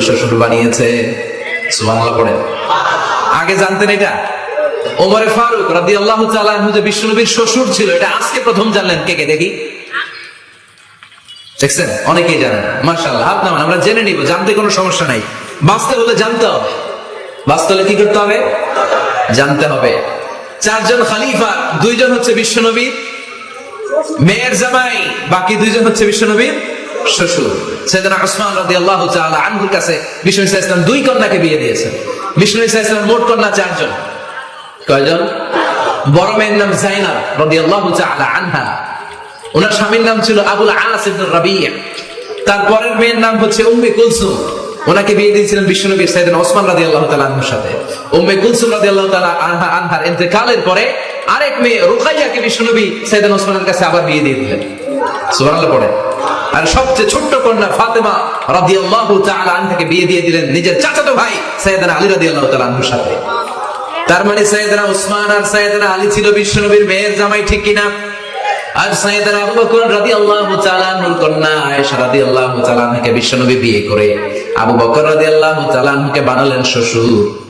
শ্বশুর বিশ্বনবীর শ্বশুর ছিল, এটা আজকে প্রথম জানলেন। কে কে দেখি? দেখছেন? অনেকেই জানেন। মাশাআল্লাহ, হাত নামান, আমরা জেনে নিব, জানতে কোনো সমস্যা নাই। বাঁচতে হলে জানতে হবে। বাঁচতে হলে কি করতে হবে? জানতে হবে। চারজন খালিফা, দুইজন হচ্ছে বিশ্বনবী। মেয়ের জামাই, বাকি দুইজন হচ্ছে বিশ্বনবীর শ্বশুর। সেদিনা ওসমান রাদিয়াল্লাহু তাআলা আনহুর কাছে বিষ্ণু ইসা ইসলাম দুই কন্যাকে বিয়ে দিয়েছেন। বিষ্ণু ইসা ইসলাম মোট কন্যা চারজন। কয়জন? বড় মেয়ের নাম জাইনাব রাদিয়াল্লাহু তাআলা আনহা। ওনার স্বামীর নাম ছিল আবুল আস ইবনে রাবিয়া তারপরের মেয়ের নাম হচ্ছে উম্মে কুলসুম। ওনাকে বিয়ে দিয়েছিলেন বিশ্বনবী সাইয়েদনা ওসমান রাদিয়াল্লাহু তাআলা আনহুর সাথে। উম্মে কুলসুম রাদিয়াল্লাহু তাআলা আনহা আনহার ইন্তেকালের পরে আরেক মেয়ে রুকাইয়াকে বিশ্বনবী সাইয়েদনা ওসমানের কাছে আবার বিয়ে দিয়ে দিলেন। পড়ে আর সবচেয়ে ছোট্ট কন্যা ফাতেমা রাদিয়াল্লাহু তাআলা আনহাকে বিয়ে দিয়ে দিলেন নিজের চাচাতো ভাই সাইয়েদনা আলী রাদিয়াল্লাহু তাআলা আনহুর সাথে। তার মানে সাইয়েদনা ওসমান আর সাইয়েদনা আলী ছিল বিশ্বনবীর মেয়ের জামাই, ঠিক কিনা? আর সাইয়েদনা আবু বকর রাদিয়াল্লাহু তাআলা আনহুর কন্যা আয়েশা রাদিয়াল্লাহু তাআলা বিশ্বনবী বিয়ে করে। আবু বকর রাদিয়াল্লাহু তাআলা বানালেন শ্বশুর।